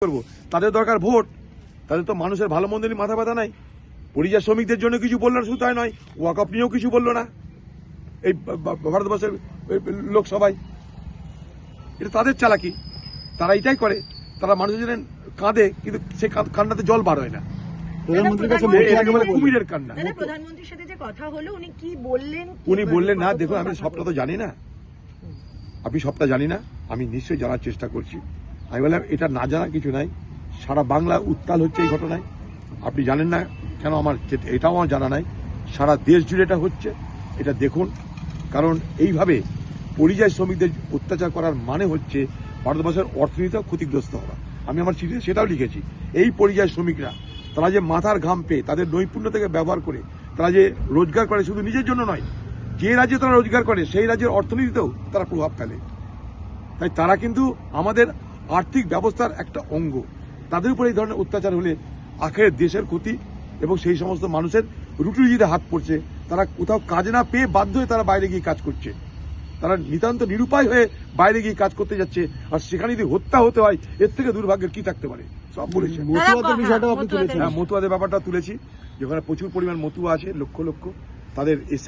করব? তাদের দরকার ভোট। তাদের তো মানুষের ভালো মন্দ মাথা ব্যথা নাই। পরিযায় শ্রমিকদের জন্য কিছু বলল না শুধু তাই নয় ওয়াকআপ নিয়েও কিছু বলল না। এই ভারতবর্ষের লোকসভায়। এটা তাদের চালাকি। তারা এটাই করে। তারা মানুষের জন্য কাঁদে কিন্তু সে কান্নাতে জল বার হয় না। প্রধানমন্ত্রীর কাছে এ- মুখ এটাকে বলে বলবেন। কুমিরের কান্না। প্রধানমন্ত্রীর সাথে যে কথা হলো উনি কি বললেন উনি বললেন না দেখুন আমি সবটা তো? জানি না। আমি সবটা জানি না। আমি নিশ্চয়ই জানার চেষ্টা করছি। আমি বললাম, এটা না জানা কিছু নাই। সারা বাংলা উত্তাল হচ্ছে এই ঘটনায়। আপনি জানেন না কেন আমার এটাও আমার জানা নাই। সারা দেশ জুড়ে এটা হচ্ছে। এটা দেখুন। কারণ এইভাবে পরিযায়ী শ্রমিকদের অত্যাচার করার মানে হচ্ছে ভারতবর্ষের অর্থনীতিও ক্ষতিগ্রস্ত হওয়া। আমি আমার চিঠিতে সেটাও লিখেছি। এই পরিযায়ী শ্রমিকরা, তারা যে মাথার ঘাম পেয়ে, তাদের নৈপুণ্য থেকে ব্যবহার করে, তারা যে রোজগার করে শুধু নিজের জন্য নয়, যে রাজ্যে তারা রোজগার করে, সেই রাজ্যের অর্থনীতিতেও তারা প্রভাব ফেলে। তাই তারা কিন্তু আমাদের আর্থিক ব্যবস্থার একটা অঙ্গ। তাদের উপর এই ধরনের অত্যাচার হলে আখের দেশের ক্ষতি এবং সেই সমস্ত মানুষের রুটি রুজিতে হাত পড়ছে। তারা কোথাও কাজ না পেয়ে বাধ্য হয়ে তারা বাইরে গিয়ে কাজ করছে। তারা নিতান্ত নিরুপায় হয়ে বাইরে গিয়ে কাজ করতে যাচ্ছে আর সেখানে যদি হত্যা হতে হয় এর থেকে দুর্ভাগ্যের কি থাকতে পারে? সব বলেছে। মতুয়াদের হ্যাঁ মতুয়াদের ব্যাপারটা তুলেছি। যেখানে প্রচুর পরিমাণ মতুয়া আছে লক্ষ লক্ষ। তাদের এসে